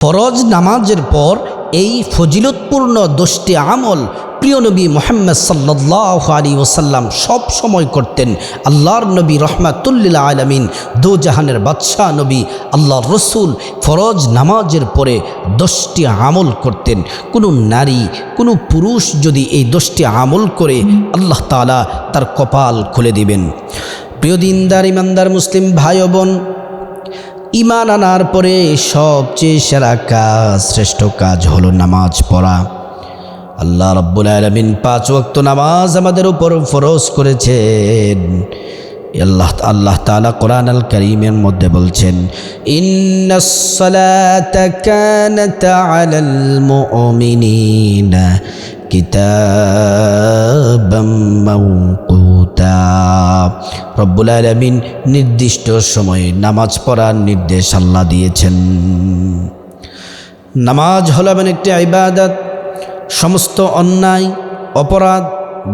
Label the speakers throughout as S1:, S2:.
S1: ফরজ নামাজের পর এই ফজিলতপূর্ণ দোষটি আমল প্রিয় নবী মোহাম্মদ সাল্লাহ আলী ওসাল্লাম সব সময় করতেন। আল্লাহর নবী রহমাতুল্লিল আলমিন দো জাহানের বাদশাহ নবী আল্লাহ রসুল ফরজ নামাজের পরে দশটি আমল করতেন। কোনো নারী, কোনো পুরুষ যদি এই দশটি আমল করে আল্লাহ তালা তার কপাল খুলে দিবেন। প্রিয় দিনদার, ইমানদার, মুসলিম ভাই বোন ইমান আনার পরে সবচেয়ে সেরা কাজ, শ্রেষ্ঠ কাজ হলো নামাজ পড়া। আল্লাহ রব্বুল আলমিন পাঁচ ওয়াক্ত নামাজ আমাদের উপর ফরজ করেছেন। আল্লাহ আল্লাহ তালা কোরআন আল করিমের মধ্যে বলছেন, ইন্না কিতাবাম মাওকুতা। রব্বুল আলমিন নির্দিষ্ট সময়ে নামাজ পড়ার নির্দেশ আল্লাহ দিয়েছেন। নামাজ হল এমন একটি ইবাদত, সমস্ত অন্যায়, অপরাধ,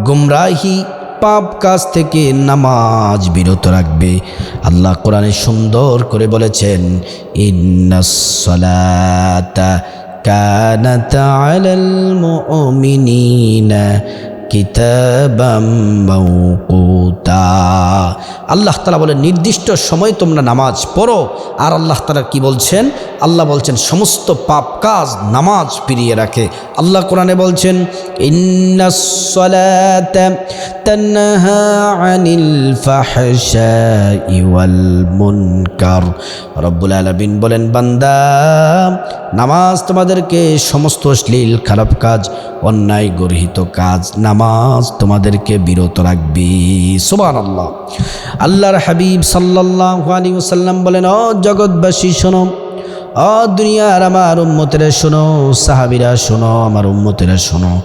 S1: গুমরাহি পাপ কাজ থেকে নামাজ বিরত রাখবে। আল্লাহ কোরআনে সুন্দর করে বলেছেন ইন্নাসলাতা كانت على المؤمنين كتابا موقوتا. আল্লাহ তালা বলে নির্দিষ্ট সময় তোমরা নামাজ পড়ো। আর আল্লাহ তালা কি বলছেন? আল্লাহ বলছেন, সমস্ত পাপ কাজ নামাজ ফিরিয়ে রাখে। আল্লাহ কোরআনে বলছেন রব্বুল আলমিন বলেন, বান্দা, নামাজ তোমাদেরকে সমস্ত অশ্লীল, খারাপ কাজ, অন্যায় গর্হিত কাজ, নামাজ তোমাদেরকে বিরত রাখবি। সুবান আল্লাহ আল্লাহর হাবিব সাল্লাহ আলী ওসাল্লাম বলেন অ জগৎবাসী, শোনো। অ দুনিয়ার আমার উম্মতেরা শোনো। সাহাবিরা, শোনো, আমার উম্মতেরা শোনো।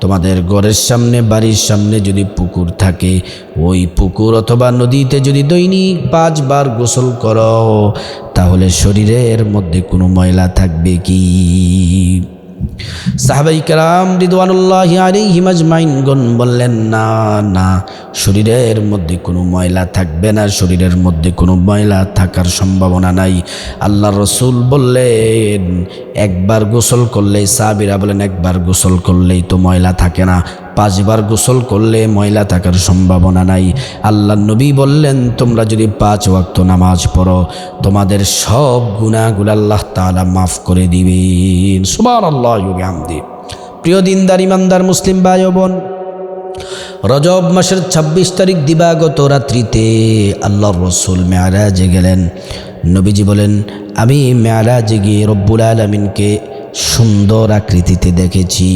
S1: তোমাদের ঘরের সামনে, বাড়ির সামনে যদি পুকুর থাকে, ওই পুকুর অথবা নদীতে যদি দৈনিক পাঁচবার গোসল করো, তাহলে শরীরের মধ্যে কোনো ময়লা থাকবে কি? সাহাবাই কালাম রিদওয়ানুল্লাহ আলী হিমাজমাইনগণ বললেন, না না, শরীরের মধ্যে কোনো ময়লা থাকবে না, শরীরের মধ্যে কোনো ময়লা থাকার সম্ভাবনা নাই। আল্লাহ রসুল বললেন, একবার গোসল করলেই সাহাবিরা বলেন, একবার গোসল করলেই তো ময়লা থাকে না। পাঁচবার গোসল করলে ময়লা থাকার সম্ভাবনা নাই। আল্লাহ নবী বললেন, তোমরা যদি পাঁচ ওয়াক্ত নামাজ পড়ো, তোমাদের সব গুণাগুলো আল্লাহ তালা মাফ করে দিবেন। সুবার আল্লাহ আমদি প্রিয় দিনদার, ইমানদার মুসলিম ভাই বোন, রজব মাসের ২৬ তারিখ দিবাগত রাত্রিতে আল্লাহ রসুল মেয়ারাজে গেলেন। নবীজি বলেন, আমি মেয়ারাজে গিয়ে রব্বুল আলমিনকে সুন্দর আকৃতিতে দেখেছি।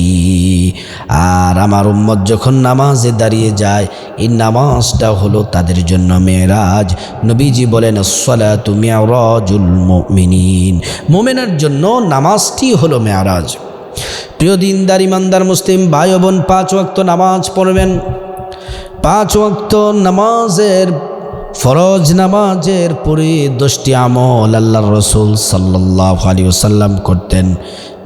S1: আর আমার উম্মত যখন নামাজে দাঁড়িয়ে যায়, এই নামাজটা হলো তাদের জন্য মেয়েরাজ। নবীজি বলেন, সলাতু মেয়ারাজুল মিনিন মোমেনের জন্য নামাজটি হলো মেয়ারাজ। প্রিয় দিনদার, ইমানদার, মুসলিম, ভাই বোন, পাঁচ ওয়াক্ত নামাজ পড়বেন। পাঁচ ওয়াক্ত নামাজের ফরজ নামাজের পরে দশটি আমল আল্লাহ রসুল সাল্লাহ আলী ওসাল্লাম করতেন।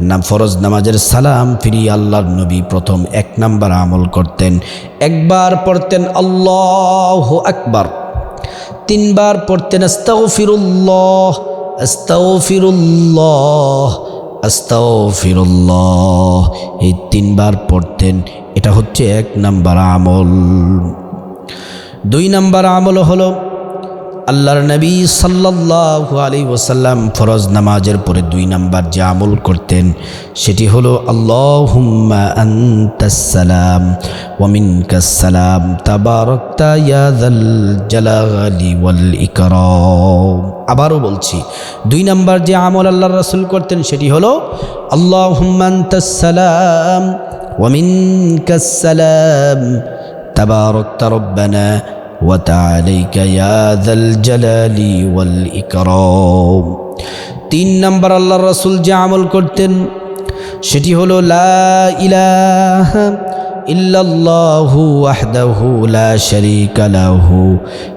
S1: না, ফরজ নামাজের সালাম ফিরি আল্লাহর নবী প্রথম এক নাম্বার আমল করতেন। একবার পড়তেন আল্লাহ আকবার। তিনবার পড়তেন আস্তাও ফিরুল্লাহ আস্তাও ফিরুল্লাহ আস্তাও ফিরুল্লাহ এই তিনবার পড়তেন, এটা হচ্ছে এক নাম্বার আমল। দুই নম্বর আমল হলো আল্লাহর নবী সাল্লাহ আলী ওসাল্লাম ফরজ নামাজের পরে দুই নম্বর যে আমল করতেন, সেটি হলো আল্লাহুম্মা আবারও বলছি, দুই নম্বর যে আমল আল্লাহর রসুল করতেন, সেটি হলো আল্লাহ আন্তাসালাম ওয়ামিনকাসালাম তাবারকতা وتعاليك يا ذا الجلال والإكرام তিন নম্বর আল্লাহ রসুল যে আমল করতেন সেটি হলো লা ইলাহা ইল্লাল্লাহু ওয়াহদাহু লা শারীকা লাহু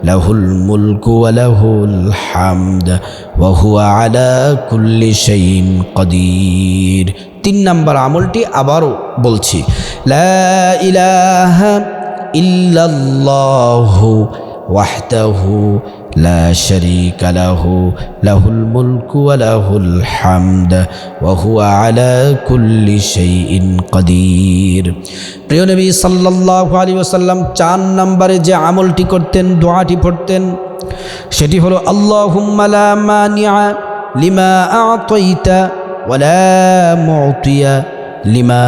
S1: লাহুল মুলকু ওয়া লাহুল হামদ ওয়া হুয়া আলা কুল্লি শাইইন কাদির তিন নম্বর আমলটি আবারও বলছি লা ইলাহা ইল্লাল্লাহু ওয়াহদাহু লা শারীকা লাহু, লাহুল মুলকু ওয়া লাহুল হামদ, ওয়া হুয়া আলা কুল্লি শাইইন কাদির। প্রিয় নবী সাল্লাল্লাহু আলাইহি ওয়াসাল্লাম চার নম্বরে যে আমলটি করতেন, দোয়াটি পড়তেন, সেটি হলো, আল্লাহুম্মা লা মানিআ লিমা আ'তাইতা ওয়া লা মু'তিয়া লিমা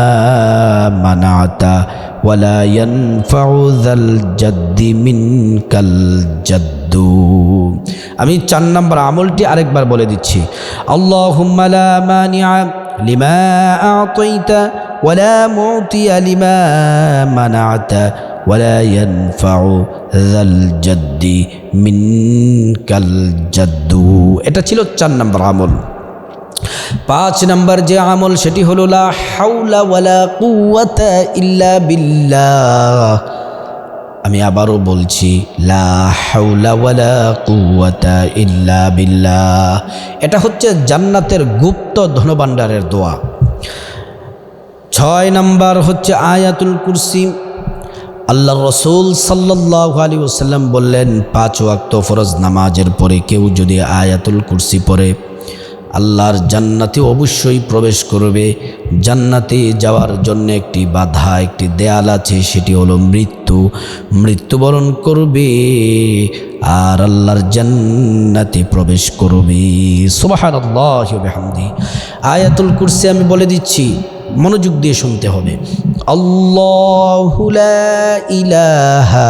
S1: মানা'তা। ওয়ালা ইয়ানফাউ যাল জাদ্দি মিনকাল জাদ্দু আমি চার নম্বর আমলটি আরেকবার বলে দিচ্ছি আল্লাহুম্মা লা মানিআ লিমা আ'তাইতা ওয়ালা মু'তিয়া লিমা মানাতা ولا ينفع ذا الجد منك الجد এটা ছিল চার নম্বর আমল পাঁচ নম্বর যে আমল সেটি হলো, লা হাওলা ওয়ালা ইল্লা বিল্লাহ। আমি আবারও বলছি, লা হাওলা ওয়ালা ইল্লা বিল্লাহ। এটা হচ্ছে জান্নাতের গুপ্ত ধনভাণ্ডারের দোয়া। ছয় নম্বর হচ্ছে আয়াতুল কুরসি। আল্লাহ রসুল সাল্লাহ আলী ওসাল্লাম বললেন, পাঁচ ওয়াক্ত ফরজ নামাজের পরে কেউ যদি আয়াতুল কুরসি পড়ে আল্লাহর জান্নাতে অবশ্যই প্রবেশ করবে। জান্নাতে যাওয়ার জন্য একটি বাধা, একটি দেয়াল আছে, সেটি হলো মৃত্যু। মৃত্যুবরণ করবে আর আল্লাহর জান্নাতে প্রবেশ করবে। সুবাহান আল্লাহামদি আয়াতুল কুরসি আমি বলে দিচ্ছি, মনোযোগ দিয়ে শুনতে হবে। আল্লাহ ইলাহা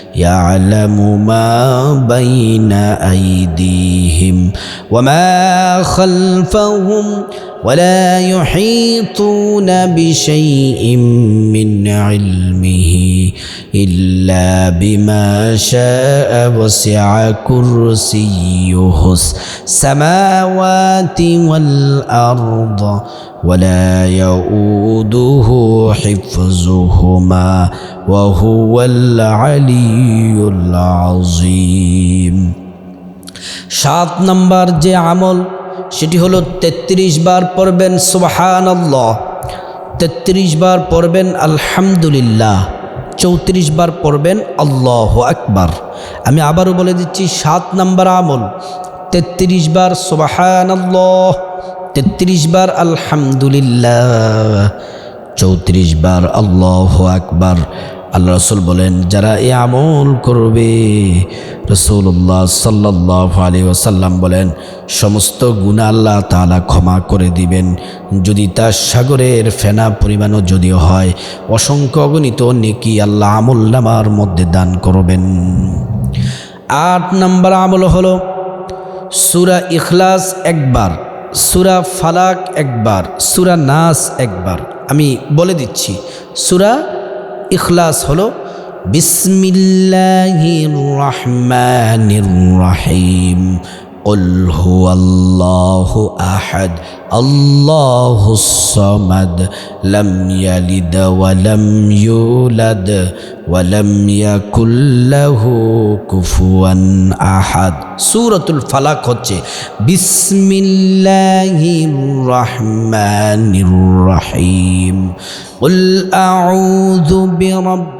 S1: يعلم ما بين أيديهم وما خلفهم ولا يحيطون بشيء من علمه إلا بما شاء وسع كرسيه السماوات والأرض ولا يؤوده حفظهما وهو العلي العظيم সাত নম্বর যে আমল সেটি হলো তেত্রিশ বার পড়বেন সুবাহান আল্লাহ তেত্রিশ বার পড়বেন আলহামদুলিল্লাহ, চৌত্রিশ বার পড়বেন আল্লাহ আকবার। আমি আবারও বলে দিচ্ছি সাত নম্বর আমল, তেত্রিশ বার সুবাহান আল্লাহ তেত্রিশ বার আলহামদুলিল্লাহ, চৌত্রিশ বার আল্লাহ আকবার আল্লাহ রসুল বলেন, যারা এ আমল করবে রসুল্লাহ সাল্লাহ আলী ওসাল্লাম বলেন, সমস্ত গুণা আল্লাহ তালা ক্ষমা করে দিবেন। যদি তার সাগরের ফেনা পরিমাণও যদিও হয়, অসংখ্য অগণিত নেকি আল্লাহ আমল নামার মধ্যে দান করবেন। আট নম্বর আমল হলো সুরা ইখলাস একবার, সুরা ফালাক একবার, সুরা নাস একবার। আমি বলে দিচ্ছি, সুরা ইখলাস হলো বিসমিল্লাহির রহমানির রহিম। قل هو الله احد الله الصمد لم يلد ولم يولد ولم يكن له كفوا احد সূরাতুল ফালাক হচ্ছে বিসমিল্লাহির রহমানির রহিম قل اعوذ برب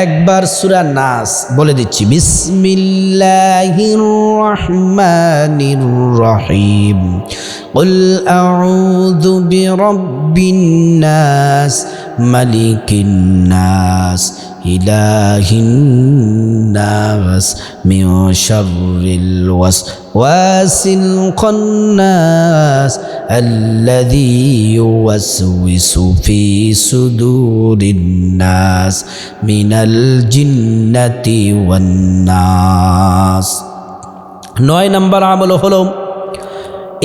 S1: একবার সুরা নাস বলে দিচ্ছি বিসমিল্লাহির রহমানির রহিম قل أعوذ برب الناس ملك الناس إله الناس من شر الوسواس الخناس الذي يوسوس في صدور الناس من الجنة والناس নয় নম্বর আমল হলো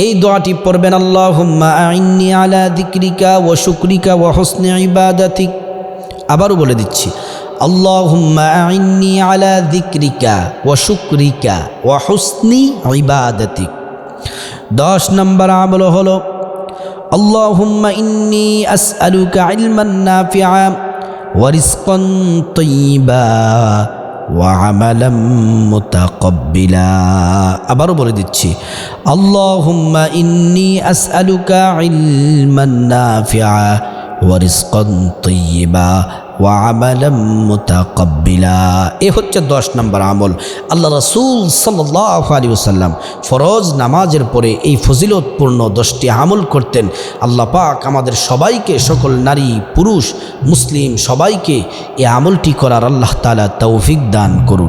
S1: এই দোয়াটি পড়বেন, আল্লাহুম্মা আইন্নি আলা দিক্রিকা ও শুক্রিকা ও হসনে ইবাদাতিক। আবারও বলে দিচ্ছি, আল্লাহুম্মা আইন্নি আলা দিক্রিকা ও শুক্রিকা ও হসনি ইবাদাতিক। দশ নম্বর আমল হলো, আল্লাহুম্মা ইন্নি আসআলুকা ইলমান নাফিআ ওয়া রিজকান ওয়ামালাম মুতাকব্বিলা। আবারও বলে দিচ্ছি আল্লাহুম্মা ইন্নি আসআলুকা ইলমান নাফিআ ওয়া রিজকান এ হচ্ছে দশ নম্বর আমল। আল্লাহ রসুল সাল্লি আলী সাল্লাম ফরজ নামাজের পরে এই ফজিলতপূর্ণ দশটি আমল করতেন। আল্লাহ পাক আমাদের সবাইকে, সকল নারী, পুরুষ, মুসলিম সবাইকে এ আমলটি করার আল্লাহ তালা তৌফিক দান করুন।